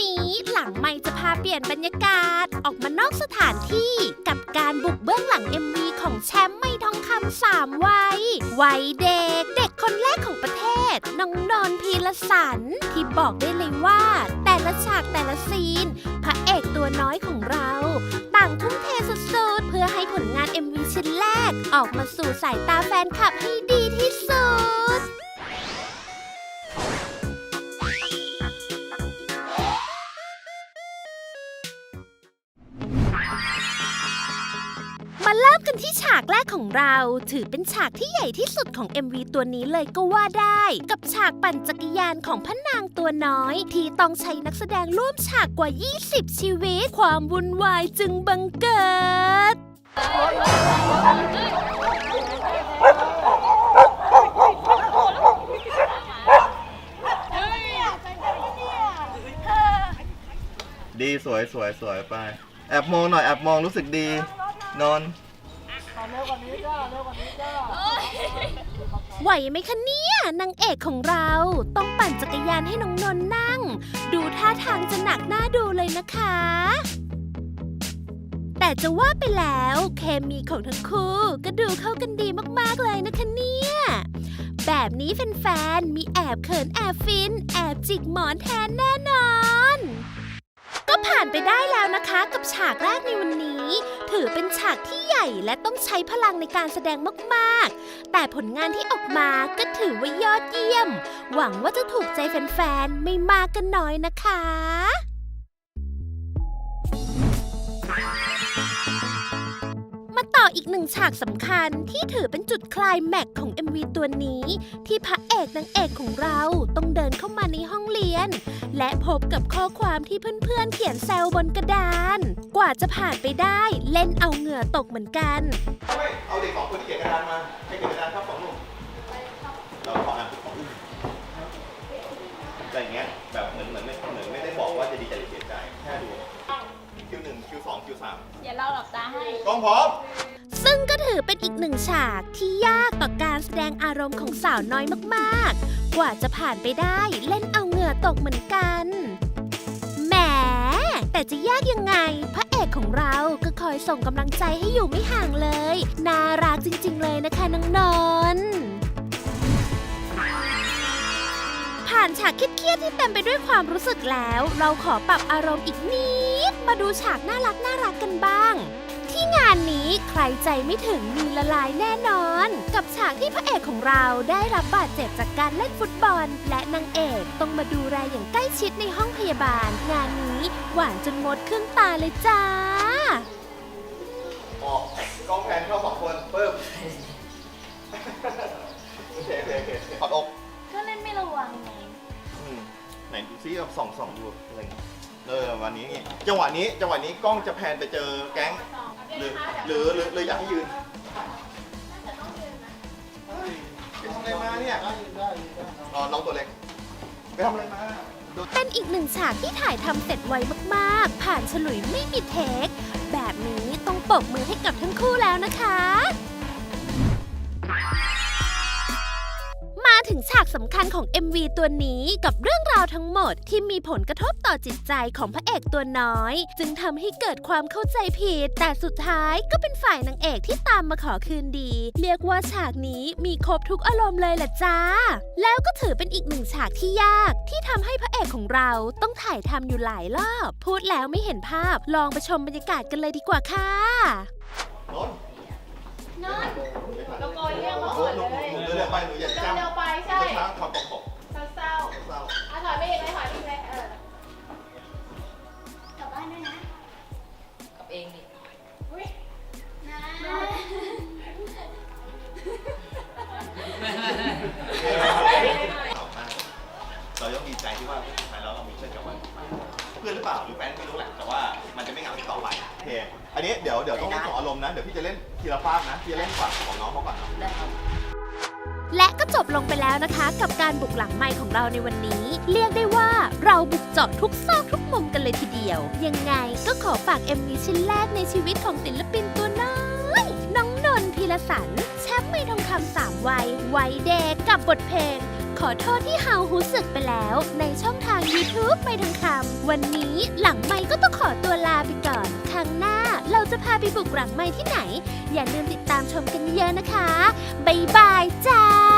นี้หลังไม่จะพาเปลี่ยนบรรยากาศออกมานอกสถานที่กับการบุกเบื้องหลัง MV ของแชมป์ไม่ทองคำสามวัยวัยเด็ก เด็กคนแรกของประเทศ น้องนนพีรสัน ที่บอกได้เลยว่า แต่ละฉากแต่ละซีน พระเอกตัวน้อยของเรา ต่างทุ่มเทสุดๆ เพื่อให้ผลงาน MV ชิ้นแรก ออกมาสู่สายตาแฟนคลับให้ เริ่มกันที่ฉากแรกของเรา ถือเป็นฉากที่ใหญ่ที่สุดของ MV ตัวนี้เลยก็ว่าได้ กับฉากปั่นจักรยานของพระนางตัวน้อย ที่ต้องใช้นักแสดงร่วมฉากกว่า 20 ชีวิต ความวุ่นวายจึงบังเกิดดีสวยสวยสวยไป แอบมองหน่อย แอบมองรู้สึกดี นอน ไหวไหมคะเนี่ยนางเอกของเราต้องปั่นจักรยานให้น้องนนนั่ง ดูท่าทางจะหนักหน้าดูเลยนะคะ แต่จะว่าไปแล้วเคมีของทั้งคู่ก็ดูเข้ากันดีมากๆเลยนะคะเนี่ยแบบนี้แฟนๆมีแอบเขินแอบฟิน แอบจิกหมอนแทนแน่นอน ก็ผ่านไปได้แล้วนะคะกับฉากแรกในวันนี้ ถือเป็นฉากที่ใหญ่และต้องใช้พลังในการแสดงมากๆ แต่ผลงานที่ออกมาก็ถือว่ายอดเยี่ยม หวังว่าจะถูกใจแฟนๆ ไม่มากก็นน้อยนะคะ มาต่ออีกหนึ่งฉากสำคัญที่ถือเป็นจุดคลายแม็กซ์ของ MV ตัวนี้ ที่พระเอกนางเอกของเราต้องเดินเข้ามาในห้องเรียน และพบกับข้อความที่เพื่อนๆเขียนแซวบนกระดาน กว่าจะผ่านไปได้เล่นเอาเหงื่อตกเหมือนกันไม่เอาเด็กสองคนที่เขียนกระดานมาให้เขียนกระดานครับสองหนุ่มเราขออ่านของอุ้มอะไรอย่างเงี้ยแบบเหมือนเหมือนไม่เหมือนไม่ได้บอกว่าจะดีใจหรือเสียใจแค่ดูคิวหนึ่งคิวสองคิวสามเดี๋ยวเราหลับตาให้กล้องพร้อมซึ่งก็ ถือเป็นอีกหนึ่งฉากที่ยากต่อการแสดงอารมณ์ของสาวน้อยมากๆ กว่าจะผ่านไปได้เล่นเอาเหงื่อตกเหมือนกันแหมแต่จะยากยังไง พระเอกของเราก็คอยส่งกำลังใจให้อยู่ไม่ห่างเลย น่ารักจริง ๆ เลยนะคะน้องนอนผ่านฉากเครียดๆที่เต็มไปด้วยความรู้สึกแล้ว เราขอปรับอารมณ์อีกนิดมาดูฉากน่ารักน่ารักกันบ้าง งานนี้ใครใจไม่ถึงมีละลายแน่นอน กับฉากที่พระเอกของเราได้รับบาดเจ็บจากการเล่นฟุตบอล และนางเอกต้องมาดูแลอย่างใกล้ชิดในห้องพยาบาล งานนี้หวานจนมดขึ้นตาเลยจ้า ออกกล้องแพนเข้าสองคนเพิ่มโอเคโอเคโอเคถอดอกก็เล่นไม่ระวังไงอืมไหนดูซิแบบส่องส่องดูอะไรอย่างเงี้ยเออวันนี้ไงจังหวะนี้จังหวะนี้กล้องจะแพนไปเจอแก๊ง หรือหรือหรือหรืออยากให้ยืนเฮ้ยไปทำอะไรมาเนี่ยอ๋อน้องตัวเล็กไปทำอะไรมาเป็นอีกหนึ่งฉากที่ถ่ายทำเสร็จไวมากๆ ผ่านฉลุยไม่มีเทค แบบนี้ต้องปรบมือให้กับทั้งคู่แล้วนะคะ ฉากสำคัญของ MV ตัวนี้กับเรื่องราวทั้งหมดที่มีผลกระทบต่อจิตใจของพระเอกตัวน้อย จึงทำให้เกิดความเข้าใจผิด แต่สุดท้ายก็เป็นฝ่ายนางเอกที่ตามมาขอคืนดี เรียกว่าฉากนี้มีครบทุกอารมณ์เลยแหละจ้า แล้วก็ถือเป็นอีกหนึ่งฉากที่ยาก ที่ทำให้พระเอกของเราต้องถ่ายทำอยู่หลายรอบ พูดแล้วไม่เห็นภาพลองไปชมบรรยากาศกันเลยดีกว่าค่ะ นนท์นอนตะโกนเรียกมาโอ้ก่อนหเลนูยหนูเดินเร็วไปหนูอย่าเดินจ้ำเร็วไปใช่ช้าถอดปกปก คอันนี้เดี๋ยวเดี๋ยวต้องเล่นสองอารมณ์นะ เดี๋ยวพี่จะเล่นทีละภาพนะพี่จะเล่นก่อนของน้องเขาก่อนเนาะได้ครับ และก็จบลงไปแล้วนะคะ กับการบุกหลังไมค์ของเราในวันนี้ เรียกได้ว่าเราบุกเจาะทุกซอกทุกมุมกันเลยทีเดียว ยังไงก็ขอฝาก MV ชิ้นแรกในชีวิตของศิลปินตัวน้อยน้องนนท์พีรสันแชมป์ไม่ทองคำสามวัยวัยเด็กกับบทเพลง ขอโทษที่เฮาหูสึกไปแล้ว ในช่องทาง YouTube ไปทั้งคำวันนี้หลังไม้ก็ต้องขอ พาไปบุกหลังไม้ที่ไหน อย่าลืมติดตามชมกันเยอะนะคะ บ๊ายบายจ้า